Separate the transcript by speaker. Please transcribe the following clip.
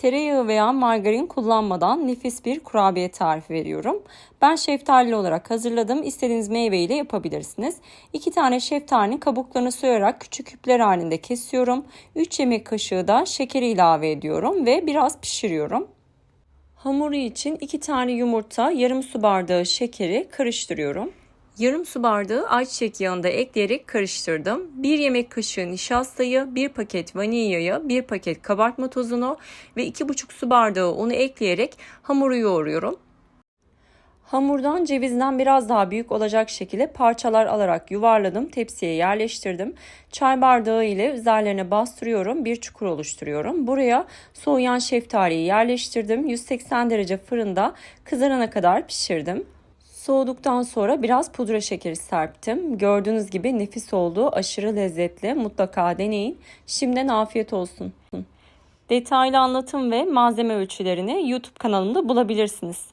Speaker 1: Tereyağı veya margarin kullanmadan nefis bir kurabiye tarifi veriyorum. Ben şeftalili olarak hazırladım. İstediğiniz meyveyle yapabilirsiniz. 2 tane şeftalinin kabuklarını soyarak küçük küpler halinde kesiyorum. 3 yemek kaşığı da şekeri ilave ediyorum ve biraz pişiriyorum. Hamuru için 2 tane yumurta, yarım su bardağı şekeri karıştırıyorum. Yarım su bardağı ayçiçek yağını da ekleyerek karıştırdım. 1 yemek kaşığı nişastayı, 1 paket vanilyayı, 1 paket kabartma tozunu ve 2,5 su bardağı unu ekleyerek hamuru yoğuruyorum. Hamurdan cevizden biraz daha büyük olacak şekilde parçalar alarak yuvarladım, tepsiye yerleştirdim. Çay bardağı ile üzerlerine bastırıyorum, bir çukur oluşturuyorum. Buraya soğuyan şeftaliyi yerleştirdim. 180 derece fırında kızarana kadar pişirdim. Soğuduktan sonra biraz pudra şekeri serptim. Gördüğünüz gibi nefis oldu, aşırı lezzetli. Mutlaka deneyin. Şimdiden afiyet olsun. Detaylı anlatım ve malzeme ölçülerini YouTube kanalımda bulabilirsiniz.